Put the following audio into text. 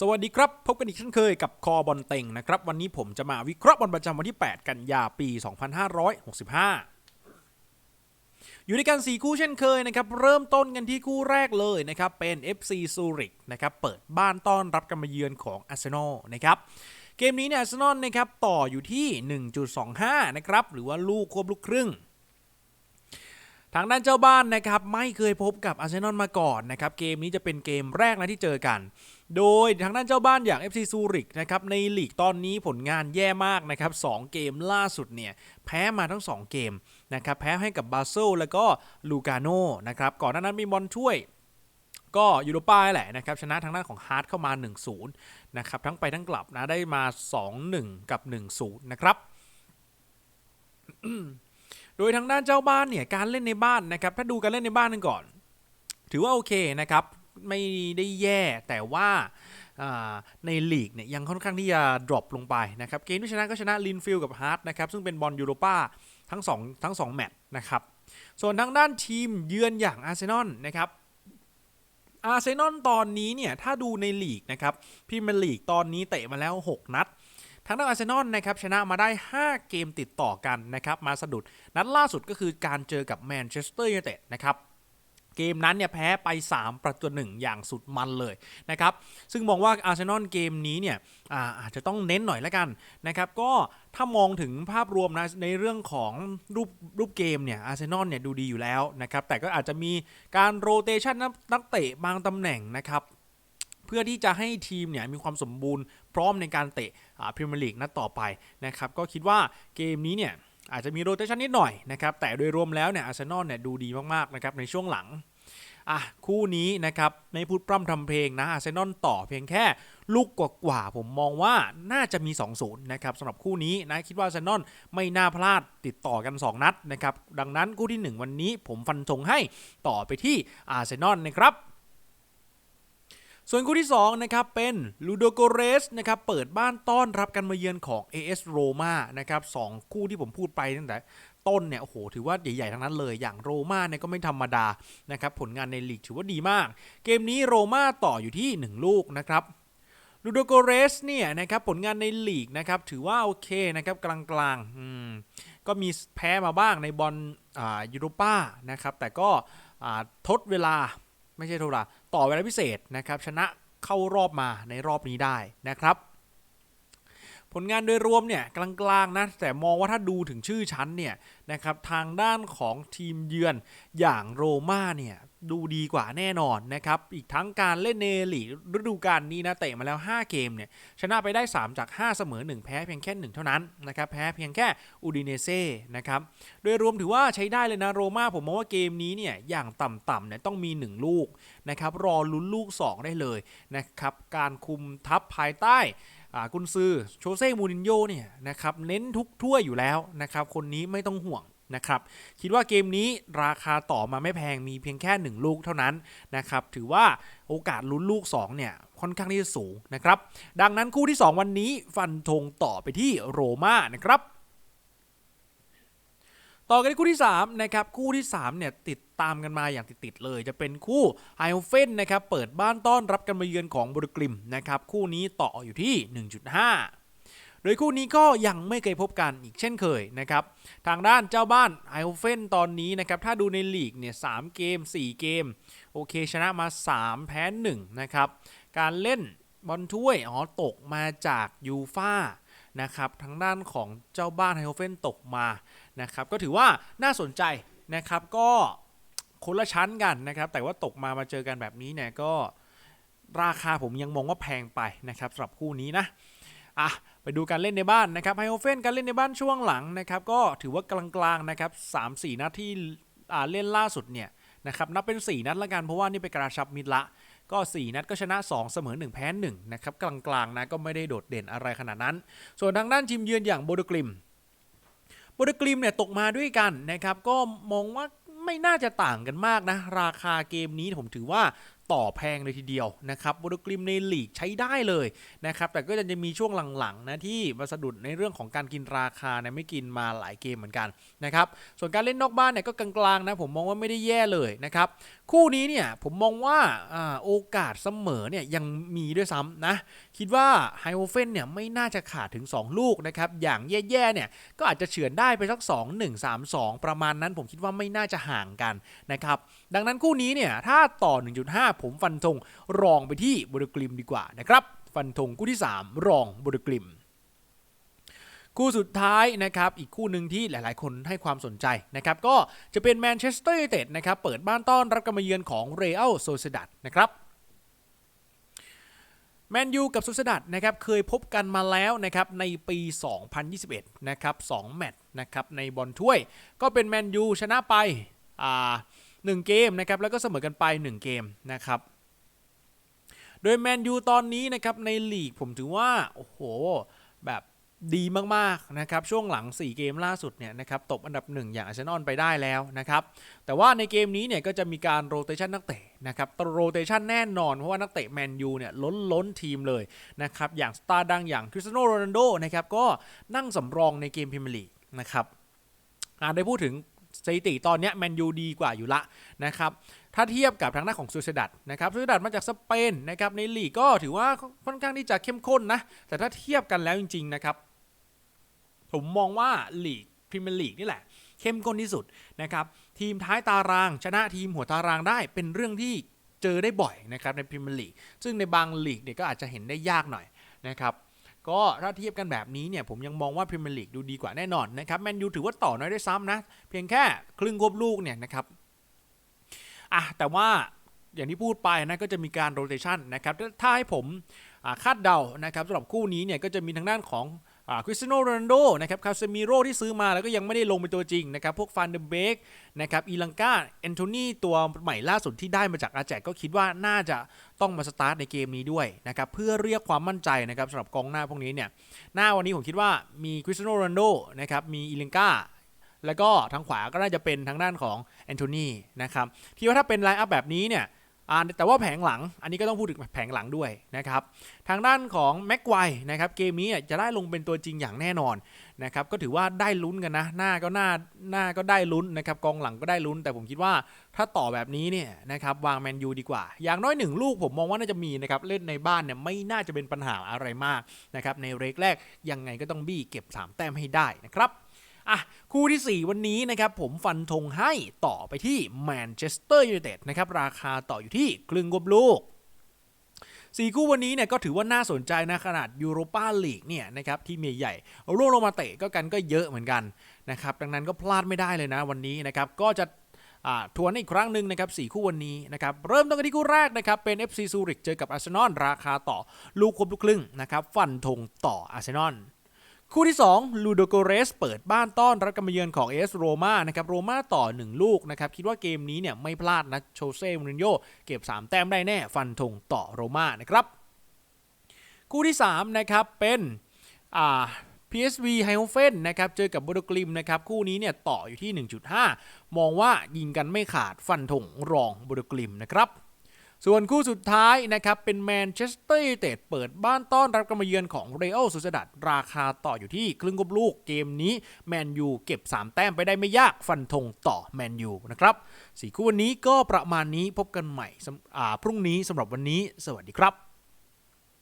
สวัสดีครับ พบกันอีกเช่นเคยกับคอบอลเต็งนะครับ วันนี้ผมจะมาวิเคราะห์บอลประจำวันที่ 8 กันยาปี 2565 อยู่ในกัน4คู่เช่นเคยนะครับ เริ่มต้นกันที่คู่แรกเลยนะครับ เป็น FC Zurich นะครับ เปิดบ้านต้อนรับการมาเยือนของ Arsenal นะครับเกมนี้เนี่ย Arsenal นะครับต่ออยู่ที่ 1.25 นะครับ หรือว่าลูกควบลูกครึ่งทางด้านเจ้าบ้านนะครับไม่เคยพบกับอาร์เซนอลมาก่อนนะครับเกมนี้จะเป็นเกมแรกนะที่เจอกัน โดยทางด้านเจ้าบ้านอย่าง FC ซูริกนะครับในลีกตอนนี้ผลงานแย่มากนะครับ2เกมล่าสุดเนี่ยแพ้มาทั้ง 2 เกมนะครับแพ้ให้กับบาเซลแล้วก็ลูกาโนนะครับก่อนหน้านั้นมีบอลช่วยก็ยูโรป้าแหละนะครับชนะทางด้านของฮาร์ดเข้ามา 1-0นะครับทั้งไปทั้งกลับนะได้มา 2-1 กับ 1-0 นะครับโดยทางด้านเจ้าบ้านเนี่ยการเล่นในบ้านนะครับถ้าดูการเล่นในบ้านกันก่อน ถือว่าโอเคนะครับ ไม่ได้แย่แต่ว่าในลีกเนี่ยยังค่อนข้างที่จะ drop ลงไปนะครับ เกมที่ชนะก็ชนะลินฟิลกับฮาร์ดนะครับซึ่งเป็นบอลยูโรป้าทั้ง2ทั้ง2แมตช์นะครับ ส่วนทางด้านทีมเยือนอย่างอาร์เซนอลนะครับอาร์เซนอลตอนนี้เนี่ยถ้าดูในลีกนะครับพรีเมียร์ลีกตอนนี้เตะมาแล้ว 6 นัดทางด้านอาร์เซนอลนะครับชนะมาได้ 5 เกมติดต่อกันนะครับมาสะดุดนัดล่าสุดก็คือการเจอกับแมนเชสเตอร์ยูไนเต็ดนะครับ เกมนั้นเนี่ยแพ้ไป 3 ประตูหนึ่งอย่างสุดมันเลยนะครับ ซึ่งมองว่าอาร์เซนอลเกมนี้เนี่ยอาอาจจะต้องเน้นหน่อยละกันนะครับก็ถ้ามองถึงภาพรวมนะในเรื่องของรูปรูปเกมเนี่ยอาร์เซนอลเนี่ยดูดีอยู่แล้วนะครับแต่ก็อาจจะมีการโรเตชันนักเตะบางตำแหน่งนะครับเพื่อที่จะให้ทีมเนี่ยมีความสมบูรณ์พร้อมในการเตะพรีเมียร์ลีกนัดต่อไปนะครับก็คิดว่าเกมนี้เนี่ย อาจจะมีโรเตชันนิดหน่อยนะครับแต่โดยรวมแล้วเนี่ยอาร์เซนอลเนี่ยดูดีมากๆนะครับในช่วงหลังอะคู่นี้นะครับในพูดพร่ำทำเพลงนะอาร์เซนอลต่อเพียงแค่ลูกกว่าๆผมมองว่าน่าจะมี 2-0นะครับสำหรับคู่นี้นะคิดว่าอาร์เซนอลไม่น่าพลาดติดต่อกัน 2 นัดนะครับดังนั้นคู่ที่ 1 วันนี้ผมฟันธงให้ต่อไปที่อาร์เซนอลนะครับ ส่วนคู่ที่ 2 นะครับ เป็นลูโดโกเรสนะครับเปิดบ้านต้อนรับการมาเยือนของ AS Roma นะครับสองคู่ที่ผมพูดไปตั้งแต่ต้นเนี่ยโอ้โหถือว่าใหญ่ๆทั้งนั้นเลย อย่างโรม่าเนี่ยก็ไม่ธรรมดานะครับผลงานในลีกถือว่าดีมาก เกมนี้โรม่าต่ออยู่ที่ 1 ลูกนะครับลูโดโกเรสเนี่ยนะครับผลงานในลีกนะครับถือว่าโอเคนะครับกลางๆอืมก็มีแพ้มาบ้างในบอลอ่ายูโรป้านะครับแต่ก็อ่าทดเวลาไม่ใช่โทรา ต่อเวลาพิเศษนะครับชนะเข้ารอบมาในรอบนี้ได้นะครับ ผลงานโดยรวมเนี่ยกลางๆนะแต่มองว่าถ้าดูถึงชื่อชั้นเนี่ยนะครับทางด้านของทีมเยือนอย่างโรม่าเนี่ยดูดีกว่าแน่นอนนะครับ อีกทั้งการเล่นเนลีฤดูกาลนี้นะเตะมาแล้ว 5 เกมเนี่ยชนะไปได้ 3 จาก 5 เสมอ 1 แพ้เพียงแค่ 1 เท่านั้นนะครับแพ้เพียงแค่อูดิเนเซ่นะครับโดยรวมถือว่าใช้ได้เลยนะโรม่าผมมองว่าเกมนี้เนี่ยอย่างต่ำๆเนี่ยต้องมี 1 ลูกนะครับรอลุ้นลูก 2 ได้เลยนะครับการคุมทัพภายใต้ กุนซือโชเซ่มูรินโญ่เนี่ยนะครับเน้นทุกถ้วยอยู่แล้วนะครับคนนี้ไม่ต้องห่วงนะครับคิดว่าเกมนี้ราคาต่อมาไม่แพงมีเพียงแค่ 1 ลูกเท่านั้นนะครับถือว่าโอกาสลุ้นลูก 2 เนี่ย ค่อนข้างที่จะสูงนะครับ ดังนั้นคู่ที่ 2 วันนี้ฟันธงต่อไปที่โรม่านะครับ ต่อกันที่คู่ที่3นะครับคู่ที่3เนี่ยติดตามกันมาอย่างติดๆเลย จะเป็นคู่ไฮโอเฟนนะครับเปิดบ้านต้อนรับกันมาเยือนของบรุกลิมนะครับคู่นี้ต่ออยู่ที่ 1.5 โดยคู่นี้ก็ยังไม่เคยพบกันอีกเช่นเคยนะครับทางด้านเจ้าบ้านไฮโอเฟนตอนนี้นะครับถ้าดูในลีกเนี่ยสเกม 4 เกม โอเคชนะมา 3 แพ้1นะครับการเล่นบอลถ้วยอ๋อตกมาจากยูฟ่า นะครับทางด้านของเจ้าบ้านไฮโอเฟนตกมานะครับก็ถือว่าน่าสนใจนะครับก็คนละชั้นกันนะครับแต่ว่าตกมามาเจอกันแบบนี้เนี่ยก็ราคาผมยังมองว่าแพงไปนะครับสำหรับคู่นี้นะอะไปดูการเล่นในบ้านนะครับไฮโอเฟนการเล่นในบ้านช่วงหลังนะครับก็ถือว่ากลางๆนะครับสามสี่นัดที่เล่นล่าสุดเนี่ยนะครับนับเป็น 4 นัดละกันเพราะว่านี่ไปกระชับมิดละ ก็ 4 นัดก็ชนะ 2 เสมอ 1 แพ้ 1 นะครับ กลางๆนะก็ไม่ได้โดดเด่นอะไรขนาดนั้น ส่วนทางด้านทีมเยือนอย่างโบดกลิมโบดกริมเนี่ยตกมาด้วยกันนะครับ ก็มองว่าไม่น่าจะต่างกันมากนะ ราคาเกมนี้ผมถือว่า ต่อแพงเลยทีเดียวนะครับโบโดกลิมในลีกใช้ได้เลยนะครับแต่ก็จะมีช่วงหลังๆนะที่มาสะดุดในเรื่องของการกินราคานะไม่กินมาหลายเกมเหมือนกันนะครับส่วนการเล่นนอกบ้านเนี่ยก็กลางๆนะผมมองว่าไม่ได้แย่เลยนะครับคู่นี้เนี่ยผมมองว่าอาโอกาสเสมอเนี่ยยังมีด้วยซ้ำนะคิดว่าไฮโอเฟนเนี่ยไม่น่าจะขาดถึง 2 ลูกนะครับอย่างแย่ๆเนี่ยก็อาจจะเฉือนได้ไปสัก 2 1 3 2 ประมาณนั้นผมคิดว่าไม่น่าจะห่างกันนะครับดังนั้นคู่นี้เนี่ยถ้าต่อ 1.5 ผมฟันธงรองไปที่บริกริมดีกว่านะครับ ฟันธงคู่ที่ 3 รองบริกริมคู่สุดท้ายนะครับอีกคู่หนึ่งที่หลายๆ คนให้ความสนใจนะครับก็จะเป็นแมนเชสเตอร์ยูไนเต็ดนะครับเปิดบ้านต้อนรับการมาเยือนของเรอัลโซเซดัดนะครับแมนยูกับโซเซดัดนะครับเคยพบกันมาแล้วนะครับในปี 2021 นะครับ2แมตช์นะครับในบอลถ้วย ก็เป็นแมนยูชนะไปอ่า หนึ่งเกมนะครับแล้วก็เสมอกันไป 1 เกมนะครับโดยแมนยูตอนนี้นะครับในลีกผมถือว่าโอ้โหแบบดีมากๆนะครับช่วงหลัง 4 เกมล่าสุดเนี่ยนะครับตบอันดับ 1 อย่างอาร์เซนอลไปได้แล้วนะครับแต่ว่าในเกมนี้เนี่ยก็จะมีการโรเตชันนักเตะนะครับโรเตชันแน่นอนเพราะว่านักเตะแมนยูเนี่ยล้นล้นทีมเลยนะครับอย่างสตาร์ดังอย่างคริสเตียโนโรนัลโดนะครับก็นั่งสำรองในเกมพรีเมียร์ลีกนะครับอ่าได้พูดถึง สถิติตอนนี้แมนยูดีกว่าอยู่ละนะครับถ้าเทียบกับทางด้าของซูเซดัตนะครับซูเซดัตมาจากสเปนนะครับในลีกก็ถือว่าค่อนข้างที่จะเข้มข้นนะแต่ถ้าเทียบกันแล้วจริงๆนะครับผมมองว่าลีกพรีเมียร์ลีกนี่แหละ เข้มข้นที่สุดนะครับทีมท้ายตาราง ชนะทีมหัวตารางได้เป็นเรื่องที่เจอได้บ่อยนะครับในพรีเมียร์ลีกซึ่งในบางลีกเนี่ยก็อาจจะเห็นได้ยากหน่อยนะครับ ก็ถ้าเทียบกันแบบนี้เนี่ยผมยังมองว่าพรีเมียร์ลีกดูดีกว่าแน่นอนนะครับแมนยูถือว่าต่อน้อยได้ซ้ำนะ เพียงแค่ครึ่งควบลูกเนี่ยนะครับอะแต่ว่าอย่างที่พูดไปนะก็จะมีการโรเตชันนะครับถ้าให้ผมคาดเดานะครับสำหรับคู่นี้เนี่ยก็จะมีทางด้านของ คริสเตียโนโรนัลโดนะครับคาเซมิโร่ที่ซื้อมาแล้วก็ยังไม่ได้ลงเป็นตัวจริงนะครับพวกฟันเดเบกนะครับอีลังกาแอนโทนีตัวใหม่ล่าสุดที่ได้มาจากอาแจกก็คิดว่าน่าจะต้องมาสตาร์ทในเกมนี้ด้วยนะครับเพื่อเรียกความมั่นใจนะครับสำหรับกองหน้าพวกนี้เนี่ยหน้าวันนี้ผมคิดว่ามีคริสเตียโนโรนัลโดนะครับมีอีลังกาแล้วก็ทางขวาก็น่าจะเป็นทางด้านของแอนโทนีนะครับที่ว่าถ้าเป็นไลน์อัพแบบนี้เนี่ย แต่ว่าแผงหลังอันนี้ก็ต้องพูดถึงแผงหลังด้วยนะครับ ทางด้านของแม็กไกวนะครับเกมนี้จะได้ลงเป็นตัวจริงอย่างแน่นอนนะครับก็ถือว่าได้ลุ้นกันนะ หน้าก็หน้าหน้าก็ได้ลุ้นนะครับกองหลังก็ได้ลุ้น แต่ผมคิดว่าถ้าต่อแบบนี้เนี่ยนะครับวางแมนยูดีกว่า อย่างน้อยหนึ่งลูกผมมองว่าน่าจะมีนะครับเล่นในบ้านเนี่ยไม่น่าจะเป็นปัญหาอะไรมากนะครับในเรกแรกยังไงก็ต้องบี้เก็บ 3 แต้มให้ได้นะครับ อะคู่ที่ 4 วันนี้นะครับผมฟันธงให้ต่อไปที่แมนเชสเตอร์ยูไนเต็ดนะครับราคาต่ออยู่ที่ครึ่งกบลูกสี่คู่วันนี้เนี่ยก็ถือว่าน่าสนใจนะขนาดยูโรปาลีกเนี่ยนะครับที่มีใหญ่ร่วงลงมาเตะก็กันก็เยอะเหมือนกันนะครับดังนั้นก็พลาดไม่ได้เลยนะวันนี้นะครับก็จะอ่าทวนอีกครั้งหนึ่งนะครับสี่คู่วันนี้นะครับเริ่มต้นกันที่คู่แรกนะครับเป็น FC ซูริกเจอกับอาร์เซนอลราคาต่อลูกครบลูกครึ่งนะครับฟันธงต่ออาร์เซนอล คู่ที่ 2 ลูโดโกเรส เปิดบ้านต้อนรับการมาเยือนของเอสโรมานะครับโรมาต่อ 1 ลูกนะครับ คิดว่าเกมนี้เนี่ยไม่พลาดนะโชเซ่มูรินโญ่เก็บ 3 แต้มได้แน่ ฟันธงต่อโรมานะครับ คู่ที่ 3 นะครับ เป็นอ่า PSV ไฮโอเฟนนะครับเจอกับโบโดกลิมนะครับคู่นี้เนี่ยต่ออยู่ที่ 1.5 มองว่ายิงกันไม่ขาดฟันธงรองโบโดกลิมนะครับ ส่วนคู่สุดท้ายนะครับเป็นแมนเชสเตอร์ยูไนเต็ดเปิดบ้านต้อนรับการมาเยือนของเรอัลสุสดัดราคาต่ออยู่ที่ครึ่งกบลูกเกมนี้แมนยูเก็บ 3 แต้มไปได้ไม่ยากฟันธงต่อแมนยูนะครับสี่คู่วันนี้ก็ประมาณนี้พบกันใหม่อ่าพรุ่งนี้สำหรับวันนี้ สวัสดีครับ